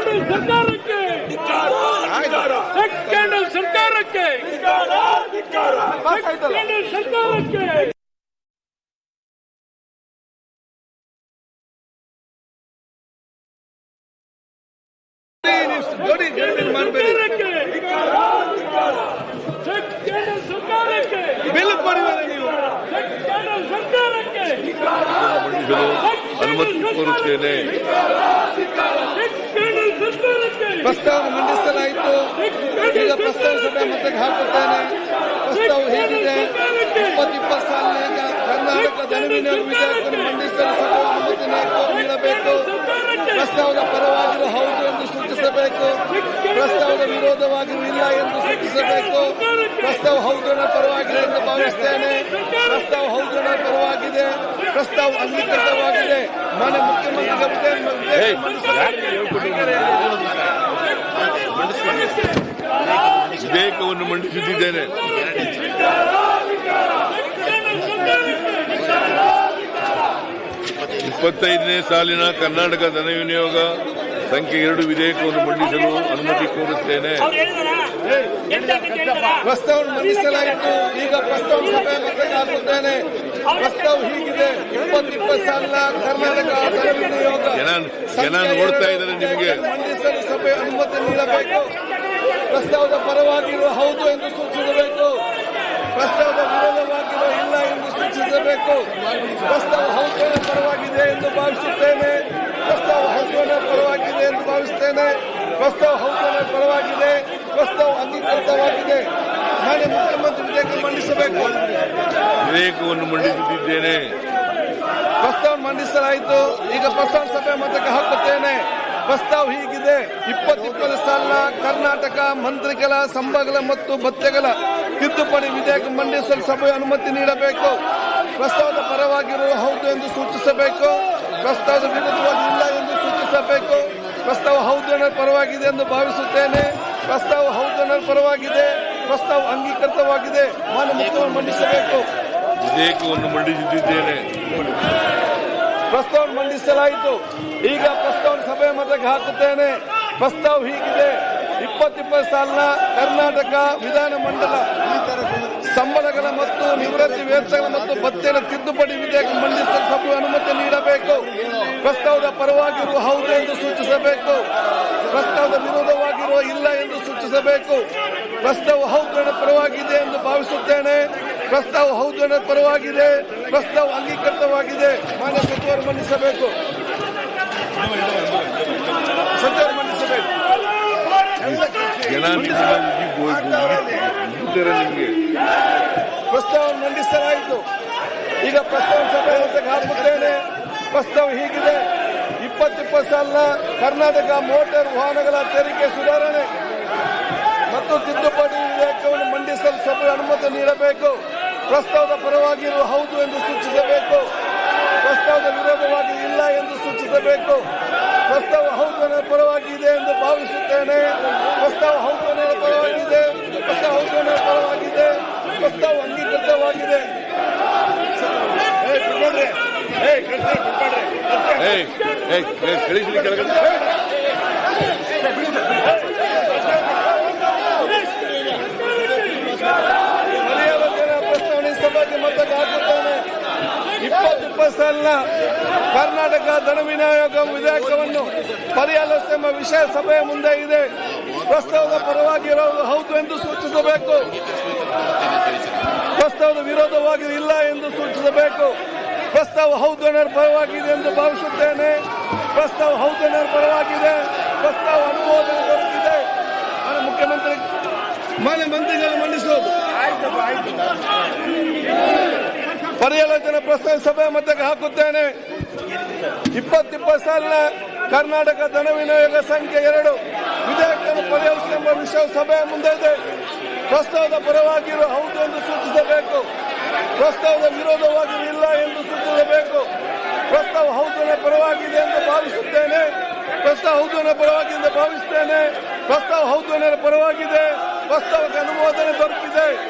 Candle ಸರ್ಕಾರಕ್ಕೆ. Candle ಸರ್ಕಾರಕ್ಕೆ. Candle ಸರ್ಕಾರಕ್ಕೆ. ನೋಡಿ ಸರ್ಕಾರಕ್ಕೆ. ಬಿಲ್ ಕೊಡಿದ್ದಾರೆ ನೀವು. ಅನುಮತಿ ಕೋರುತ್ತೇನೆ. ಚೆಕ್ ಕ್ಯಾಂಡಲ್ ಸರ್ಕಾರಕ್ಕೆ ಪ್ರಸ್ತಾವ ಮಂಡಿಸಲಾಯಿತು. ಈಗ ಪ್ರಸ್ತಾವ ಸಭೆ ಮತ್ತೆ ಹಾಕುತ್ತೇನೆ. ಪ್ರಸ್ತಾವ ಹೇಗಿದೆ? ಇಪ್ಪತ್ತು ಇಪ್ಪತ್ತು ಸಾಲಿನ ಕರ್ನಾಟಕ ಜನವಿನ ವಿಧೇಯಕವನ್ನು ಮಂಡಿಸಲು ಸಭೆ ಅನುಮತಿ ನೀಡ- ನೀಡಬೇಕು. ಪ್ರಸ್ತಾವದ ಪರವಾಗಿರು ಹೌದು ಎಂದು ಸೂಚಿಸಬೇಕು. ಪ್ರಸ್ತಾವದ ವಿರೋಧವಾಗಿರು ಇಲ್ಲ ಎಂದು ಸೂಚಿಸಬೇಕು. ಪ್ರಸ್ತಾವ ಹೌದು ಅನ್ನೋ ಪರವಾಗಿದೆ ಎಂದು ಭಾವಿಸ್ತೇನೆ. ಪ್ರಸ್ತಾವ ಹೌದು ಪರವಾಗಿದೆ. ಪ್ರಸ್ತಾವ ಅಂಗೀಕೃತವಾಗಿದೆ. ಮಾನ್ಯ ಮುಖ್ಯಮಂತ್ರಿ ವಿಧೇಯಕವನ್ನು ಮಂಡಿಸುತ್ತಿದ್ದೇನೆ ಇಪ್ಪತ್ತೈದನೇ ಸಾಲಿನ ಕರ್ನಾಟಕ ಧನ ವಿನಿಯೋಗ ಸಂಖ್ಯೆ ಎರಡು ವಿಧೇಯಕವನ್ನು ಮಂಡಿಸಲು ಅನುಮತಿ ಕೋರುತ್ತೇನೆ. ಪ್ರಸ್ತಾವ ಮಂಡಿಸಲಾಯಿತು. ಈಗ ಪ್ರಸ್ತಾವ ಸಭೆ ಮತ್ತೆ ಹಾಕುತ್ತೇನೆ. ಪ್ರಸ್ತಾವ ಹೀಗಿದೆ. ಇಪ್ಪತ್ತು ಇಪ್ಪತ್ತು ಸಾಲ ಕರ್ನಾಟಕ ಧನ ವಿನಿಯೋಗ ಜನ ಜನ ನೋಡ್ತಾ ಇದ್ದಾರೆ ನಿಮಗೆ. ಮಂಡಿಸಲು ಸಭೆ ಅನುಮತಿ ನೀಡಬೇಕು. ಪ್ರಸ್ತಾವದ ಪರವಾಗಿರುವ ಹೌದು ಎಂದು ಸೂಚಿಸಬೇಕು. ಪ್ರಸ್ತಾವದ ವಿರೋಧವಾಗಿರುವ ಇಲ್ಲ ಎಂದು ಸೂಚಿಸಬೇಕು. ಪ್ರಸ್ತಾವ ಹೌದು ಪರವಾಗಿದೆ ಎಂದು ಭಾವಿಸುತ್ತೇನೆ. ಪ್ರಸ್ತಾವ ಹೌದು ಪರವಾಗಿದೆ ಎಂದು ಭಾವಿಸುತ್ತೇನೆ. ಪ್ರಸ್ತಾವ ಹೌದು ಪರವಾಗಿದೆ. ಪ್ರಸ್ತಾವ ಅಂಗೀಕೃತವಾಗಿದೆ ಮಾನ್ಯ ಮುಖ್ಯಮಂತ್ರಿ ವಿಧೇಯಕ ಮಂಡಿಸಬೇಕು. ವಿಧೇಯಕವನ್ನು ಮಂಡಿಸುತ್ತಿದ್ದೇನೆ. ಪ್ರಸ್ತಾವ ಮಂಡಿಸಲಾಯಿತು. ಈಗ ಪ್ರಸ್ತಾವ ಸಭೆ ಮತಕ್ಕೆ ಹಾಕುತ್ತೇನೆ. ಪ್ರಸ್ತಾವ ಹೀಗಿದೆ. ಇಪ್ಪತ್ತಿಪ್ಪತ್ತು ಸಾಲ ಕರ್ನಾಟಕ ಮಂತ್ರಿಗಳ ಸಂಭಗಳ ಮತ್ತು ಭತ್ಯೆಗಳ ತಿದ್ದುಪಡಿ ವಿಧೇಯಕ ಮಂಡಿಸಲು ಸಭೆ ಅನುಮತಿ ನೀಡಬೇಕು. ಪ್ರಸ್ತಾವದ ಪರವಾಗಿರುವ ಹೌದು ಎಂದು ಸೂಚಿಸಬೇಕು. ಪ್ರಸ್ತಾವದ ವಿರುದ್ಧವಾಗಿ ಇಲ್ಲ ಎಂದು ಸೂಚಿಸಬೇಕು. ಪ್ರಸ್ತಾವ ಹೌದು ಪರವಾಗಿದೆ ಎಂದು ಭಾವಿಸುತ್ತೇನೆ. ಪ್ರಸ್ತಾವ ಹೌದು ಪರವಾಗಿದೆ. ಪ್ರಸ್ತಾವ ಅಂಗೀಕೃತವಾಗಿದೆ. ಮಾನ್ಯ ಮಂಡಿಸಬೇಕು. ವಿಧೇಯಕವನ್ನು ಮಂಡಿಸುತ್ತಿದ್ದೇನೆ ಪ್ರಸ್ತಾವ ಮಂಡಿಸಲಾಯಿತು. ಈಗ ಪ್ರಸ್ತಾವ ಸಭೆ ಮತಕ್ಕೆ ಹಾಕುತ್ತೇನೆ. ಪ್ರಸ್ತಾವ ಹೀಗಿದೆ. ಇಪ್ಪತ್ತಿಪ್ಪತ್ತು ಸಾಲಿನ ಕರ್ನಾಟಕ ವಿಧಾನಮಂಡಲ ಸಂಬಳಗಳ ಮತ್ತು ನಿವೃತ್ತಿ ವೇತನಗಳ ಮತ್ತು ಭತ್ಯೆಗಳ ತಿದ್ದುಪಡಿ ವಿಧೇಯಕ ಮಂಡಿಸಲು ಸಭೆ ಅನುಮತಿ ನೀಡಬೇಕು. ಪ್ರಸ್ತಾವದ ಪರವಾಗಿರುವ ಹೌದು ಎಂದು ಸೂಚಿಸಬೇಕು. ಪ್ರಸ್ತಾವದ ವಿರೋಧವಾಗಿರುವ ಇಲ್ಲ ಎಂದು ಸೂಚಿಸಬೇಕು. ಪ್ರಸ್ತಾವ ಹೌದು ಅನ್ನೋ ಪರವಾಗಿದೆ ಎಂದು ಭಾವಿಸುತ್ತೇನೆ. ಪ್ರಸ್ತಾವ ಹೌದು ಅನ್ನೋ ಪರವಾಗಿದೆ. ಪ್ರಸ್ತಾವ ಅಂಗೀಕೃತವಾಗಿದೆ. ಮಾನ್ಯ ಸಚಿವರು ಮಂಡಿಸಬೇಕು ಮಂಡಿಸಬೇಕು ಪ್ರಸ್ತಾವ ಮಂಡಿಸಲಾಯಿತು. ಈಗ ಪ್ರಸ್ತಾವ ಸಭೆ ಹಾಕುತ್ತೇನೆ. ಪ್ರಸ್ತಾವ ಹೀಗಿದೆ. ಇಪ್ಪತ್ತಿಪ್ಪತ್ತು ಸಾಲ ಕರ್ನಾಟಕ ಮೋಟಾರ್ ವಾಹನಗಳ ತೆರಿಗೆ ಸುಧಾರಣೆ. ಮತ್ತು ತಿದ್ದುಪಡಿ ವಿಧೇಯಕವನ್ನು ಮಂಡಿಸಲು ಸಭೆ ಅನುಮತಿ ನೀಡಬೇಕು. ಪ್ರಸ್ತಾವದ ಪರವಾಗಿರುವ ಹೌದು ಎಂದು ಸೂಚಿಸಬೇಕು. ಪ್ರಸ್ತಾವದ ವಿರೋಧವಾಗಿ ಇಲ್ಲ ಎಂದು ಸೂಚಿಸಬೇಕು. ಪ್ರಸ್ತಾವ ಹೌದು ಅನ್ನೋ ಪರವಾಗಿದೆ ಎಂದು ಭಾವಿಸುತ್ತೇನೆ. ಪ್ರಸ್ತಾವ ಹೌದು ಪರವಾಗಿದೆ ಪ್ರಸ್ತಾವ ಹೌದು ಪರವಾಗಿದೆ ಪ್ರಸ್ತಾವ ಅಂಗೀಕೃತವಾಗಿದೆ. ಏ. ಏ, ಕರ್ನಾಟಕ ಧನ ವಿಧೇಯಕವನ್ನು ಪರಿಹರಿಸ ಎಂಬ ವಿಷಯ ಸಭೆಯ ಮುಂದೆ ಇದೆ. ಪ್ರಸ್ತಾವದ ಪರವಾಗಿರೋದು ಹೌದು ಎಂದು ಸೂಚಿಸಬೇಕು. ಪ್ರಸ್ತಾವದ ವಿರೋಧವಾಗಿ ಇಲ್ಲ ಎಂದು ಸೂಚಿಸಬೇಕು. ಪ್ರಸ್ತಾವ ಹೌದು ಪರವಾಗಿದೆ ಎಂದು ಭಾವಿಸುತ್ತೇನೆ. ಪ್ರಸ್ತಾವ ಹೌದು ಪರವಾಗಿದೆ. ಪ್ರಸ್ತಾವ ಅನುಮೋದನೆ ದೊರಕಿದೆ ಮುಖ್ಯಮಂತ್ರಿ, ಮಾನ್ಯ ಮಂತ್ರಿಗಳು ಮಂಡಿಸೋದು ಪರ್ಯಾಲೋಚನೆ ಪ್ರಸ್ತಾವ ಸಭೆ ಮತಕ್ಕೆ ಹಾಕುತ್ತೇನೆ. ಇಪ್ಪತ್ತಿಪ್ಪತ್ತು ಸಾಲಿನ ಕರ್ನಾಟಕ ಧನ ವಿನಿಯೋಗ ಸಂಖ್ಯೆ ಎರಡು, ವಿಧೇಯಕವನ್ನು ಪರಿಹರಿಸಿ ಎಂಬ ವಿಷಯ ಸಭೆಯ ಮುಂದೆ ಇದೆ. ಪ್ರಸ್ತಾವದ ಪರವಾಗಿರುವ ಹೌದು ಎಂದು ಸೂಚಿಸಬೇಕು. ಪ್ರಸ್ತಾವದ ವಿರೋಧವಾಗಿರುವ ಇಲ್ಲ ಎಂದು ಸೂಚಿಸಬೇಕು. ಪ್ರಸ್ತಾವ ಹೌದನ ಪರವಾಗಿದೆ ಎಂದು ಭಾವಿಸುತ್ತೇನೆ. ಪ್ರಸ್ತಾವ ಹೌದನ ಪರವಾಗಿದೆ ಎಂದು ಭಾವಿಸುತ್ತೇನೆ. ಪ್ರಸ್ತಾವ ಹೌದನ ಪರವಾಗಿದೆ. ಪ್ರಸ್ತಾವಕ್ಕೆ ಅನುಮೋದನೆ ದೊರಕಿದೆ.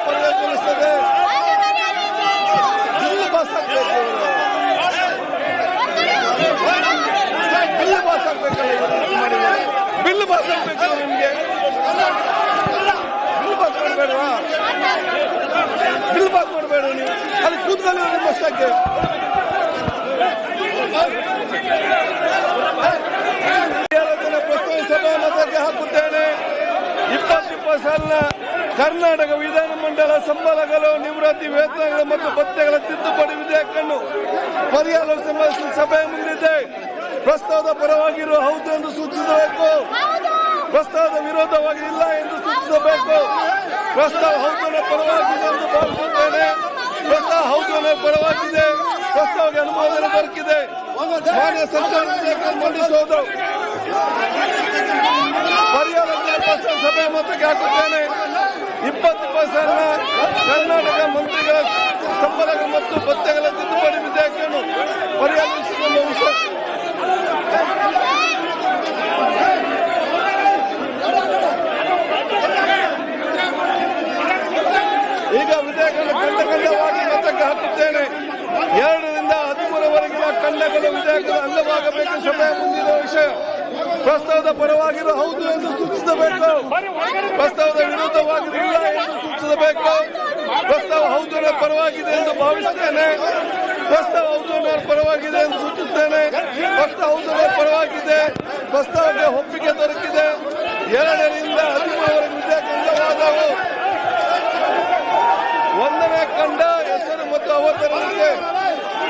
ಪರಿಗಣಿಸುತ್ತದೆ ಬಿಲ್ ಪಾಸ್ ಆಗ್ಬೇಕು ಬಿಲ್ ಪಾಸ್ ಆಗ್ಬೇಕಲ್ಲ. ಬಿಲ್ ಪಾಸ್ ಆಗ್ಬೇಕಲ್ಲ ನಿಮ್ಗೆ. ಬಿಲ್ ಪಾಸ್ ಬಿಲ್ ಪಾಸ್ ನೀವು? ಅಲ್ಲಿ ಕೂತ್ಕೊಂಡು ನಿಮ್ಮ ಪ್ರಸ್ತುತ ಸಭಾ ಮತಕ್ಕೆ ಹಾಕುತ್ತೇನೆ ಸಾಲಿನ ಕರ್ನಾಟಕ ವಿಧಾನಮಂಡಲ ಸಂಬಳಗಳು ನಿವೃತ್ತಿ ವೇತನಗಳು ಮತ್ತು ಭತ್ಯೆಗಳ ತಿದ್ದುಪಡಿ ವಿಧೇಯಕವನ್ನು ಪರ್ಯಾಲೋಚನೆ ಸಭೆಯ ಮುಂದಿದೆ. ಪ್ರಸ್ತಾವದ ಪರವಾಗಿರುವ ಹೌದು ಎಂದು ಸೂಚಿಸಬೇಕು. ಪ್ರಸ್ತಾವದ ವಿರೋಧವಾಗಿ ಇಲ್ಲ ಎಂದು ಸೂಚಿಸಬೇಕು. ಪ್ರಸ್ತಾವ ಹೌದನ ಪರವಾಗಿದೆ ಎಂದು ಭಾವಿಸುತ್ತೇನೆ. ಪ್ರಸ್ತಾವ ಹೌದನ ಪರವಾಗಿದೆ. ಪ್ರಸ್ತಾವಕ್ಕೆ ಅನುಮೋದನೆ ದೊರಕಿದೆ. ಮಾನ್ಯ ಸರ್ಕಾರ ಮಂಡಿಸುವುದು ಪರ್ಯಾಲೋಚನಾ ಪ್ರಸ್ತಾವ ಸಭೆ ಮತಕ್ಕೆ ಹಾಕುತ್ತೇನೆ ಇಪ್ಪತ್ತು ಪರ್ಸೆಂಟ್ನ ಕರ್ನಾಟಕ ಮಂತ್ರಿಗಳ ಸಂಬಳ ಮತ್ತು ಭತ್ಯೆಗಳ ತಿದ್ದುಪಡಿ ವಿಧೇಯಕವನ್ನು ಪರ್ಯಾಲೋಚಿಸಿರುವ ವಿಷಯ ಈಗ ವಿಧೇಯಕವನ್ನು ಖಂಡ ಖಂಡವಾಗಿ ಮತಕ್ಕೆ ಹಾಕುತ್ತೇನೆ. ಎರಡರಿಂದ ಹದಿಮೂರವರೆಗಿನ ಖಂಡಗಳು ವಿಧೇಯಕದ ಅಂಗವಾಗಬೇಕು. ಸಮಯ ಮುಂದಿರುವ ವಿಷಯ. ಪ್ರಸ್ತಾವದ ಪರವಾಗಿರೋ, ಹೌದು ಎಂದು ಸೂಚಿಸಬೇಕು. ಪ್ರಸ್ತಾವದ ವಿರುದ್ಧವಾಗಿದೆ ಇಲ್ಲ ಎಂದು ಸೂಚಿಸಬೇಕು. ಪ್ರಸ್ತಾವ ಹೌದು ಪರವಾಗಿದೆ ಎಂದು ಭಾವಿಸುತ್ತೇನೆ ಪ್ರಸ್ತಾವ ಹೌದು ಪರವಾಗಿದೆ ಎಂದು ಸೂಚಿಸುತ್ತೇನೆ ಪ್ರಸ್ತಾವ ಹೌದು ಪರವಾಗಿದೆ. ಪ್ರಸ್ತಾವಕ್ಕೆ ಒಪ್ಪಿಗೆ ದೊರಕಿದೆ. ಎರಡರಿಂದ ಹದಿಮೂರವರೆಗೆ ವಿಧೇಯಕ ಅಂಗವಾದವು ಒಂದನೇ ಕಂಡ ಹೆಸರು ಮತ್ತು ಅವತರಣಿಕೆ.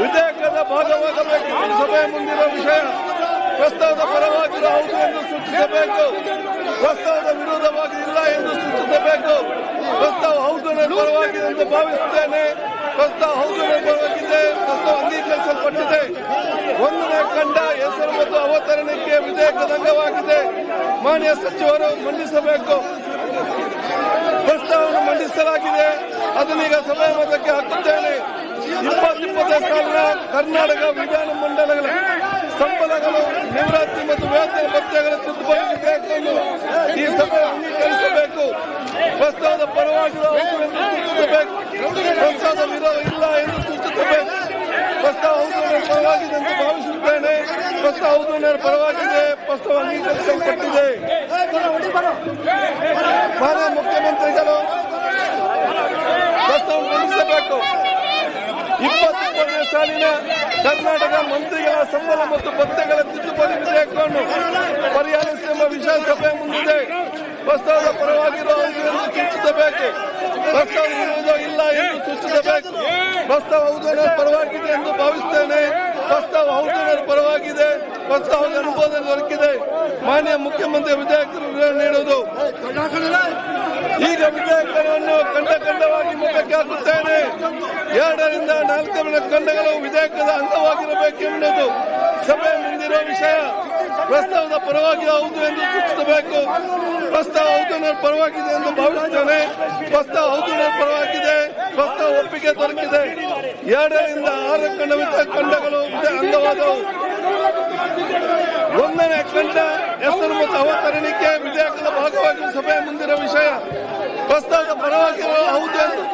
ವಿಧೇಯಕದ ಭಾಗವಾಗಬೇಕು. ಸಭೆ ಸಭೆಯ ಮುಂದಿರುವ ವಿಷಯ. ಪ್ರಸ್ತಾವದ ಪರವಾಗಿರಬಹುದು ಎಂದು ಸೂಚಿಸಬೇಕು. ಪ್ರಸ್ತಾವದ ವಿರೋಧವಾಗಿ ಇಲ್ಲ ಎಂದು ಸೂಚಿಸಬೇಕು. ಪ್ರಸ್ತಾವ ಹೌದು ಪರವಾಗಿದೆ ಎಂದು ಭಾವಿಸುತ್ತೇನೆ. ಪ್ರಸ್ತಾವ ಹೌದು ಪರವಾಗಿದೆ ಪ್ರಸ್ತಾವ ಅಂಗೀಕರಿಸಲ್ಪಟ್ಟಿದೆ. ಒಂದನೇ ಖಂಡ ಹೆಸರು ಮತ್ತು ಅವತರಣಕ್ಕೆ ವಿಧೇಯಕದ ಅಂಗವಾಗಿದೆ. ಮಾನ್ಯ ಸಚಿವರು ಮಂಡಿಸಬೇಕು. ಪ್ರಸ್ತಾವವನ್ನು ಮಂಡಿಸಲಾಗಿದೆ. ಅದನ್ನೀಗ ಸಭೆ ಮತಕ್ಕೆ ಹಾಕುತ್ತೇನೆ. ಇಪ್ಪತ್ತಿಪ್ಪತ್ತೈದು ಸಾವಿರ ಕರ್ನಾಟಕ ವಿಧಾನ ಮಂಡಲಗಳ ಸಂಬಳಗಳು ನಿವೃತ್ತಿ ಮತ್ತು ವೇತನ ಭತ್ಯೆಗಳ ತಿದ್ದುಪಡಿ ವಿಧೇಯಕವನ್ನು ಈ ಸಭೆ ಅಂಗೀಕರಿಸಬೇಕು. ಪ್ರಸ್ತಾವದ ಪರವಾಗಿ ಪ್ರಸ್ತಾವದ ಇಲ್ಲ ಎಂದು ಸೂಚಿಸಬೇಕು. ಪ್ರಸ್ತಾವ ಹೌದು ಪರವಾಗಿದೆ ಎಂದು ಭಾವಿಸುತ್ತೇನೆ. ಪ್ರಸ್ತಾವ ಹೌದು ಪರವಾಗಿದೆ ಪ್ರಸ್ತಾವ ಅಂಗೀಕರಿಸಲ್ಪಟ್ಟಿದೆ. ಮಾನ್ಯ ಮುಖ್ಯಮಂತ್ರಿಗಳು ಪ್ರಸ್ತಾವ ಮಂಡಿಸಬೇಕು ಇಪ್ಪತ್ತೊಂದನೇ ಸಾಲಿನ ಕರ್ನಾಟಕ ಮಂತ್ರಿಗಳ ಸಂಬಳ ಮತ್ತು ಭತ್ತೆಗಳ ತಿದ್ದುಪಡಿ ವಿಧೇಯಕವನ್ನು ಪರಿಹಾರಿಸೆಂಬ ವಿಶಾಲ ಸಭೆ ಮುಂದಿದೆ. ಪ್ರಸ್ತಾವದ ಪರವಾಗಿರುವ ಸೂಚಿಸಬೇಕು ಪ್ರಸ್ತಾವ ಇಲ್ಲ ಎಂದು ಸೂಚಿಸಬೇಕು ಪ್ರಸ್ತಾವ ಹೌದು ಪರವಾಗಿದೆ ಎಂದು ಭಾವಿಸುತ್ತೇನೆ ಪ್ರಸ್ತಾವ ಹೌದು ಪರವಾಗಿದೆ. ಪ್ರಸ್ತಾವದ ಅನುಮೋದನೆ ದೊರಕಿದೆ. ಮಾನ್ಯ ಮುಖ್ಯಮಂತ್ರಿ ವಿಧೇಯಕರು ನೀಡುವುದು. ಈಗ ವಿಧೇಯಕವನ್ನು ಖಂಡ ಖಂಡವಾಗಿ ಮುಖಕ್ಕೆ ಹಾಕುತ್ತೇನೆ. ಎರಡರಿಂದ ನಾಲ್ಕರ ಖಂಡಗಳು ವಿಧೇಯಕದ ಅಂಗವಾಗಿರಬೇಕೆಂಬುದು ಸಭೆ ಮುಂದಿರುವ ವಿಷಯ. ಪ್ರಸ್ತಾವದ ಪರವಾಗಿ ಹೌದು ಎಂದು ಸೂಚಿಸಬೇಕು. ಪ್ರಸ್ತಾವ ಹೌದು ಪರವಾಗಿದೆ ಎಂದು ಭಾವಿಸುತ್ತೇನೆ. ಪ್ರಸ್ತಾವ ಹೌದು ಪರವಾಗಿದೆ. ಪ್ರಸ್ತಾವ ಒಪ್ಪಿಗೆ ದೊರಕಿದೆ. ಎರಡರಿಂದ ಆರು ಖಂಡ ಖಂಡಗಳು ಅಂಗವಾದವು. ಒಂದನೇ ಖಂಡ ಅಂತರ್ಮತ ಅವತರಣಿಕೆ ವಿಧೇಯಕದ ಭಾಗವಾಗಿ ಸಭೆಯ ಮುಂದಿನ ವಿಷಯ. ಪ್ರಸ್ತಾವದ ಪರವಾಗಿ ಹೌದು ಎಂದು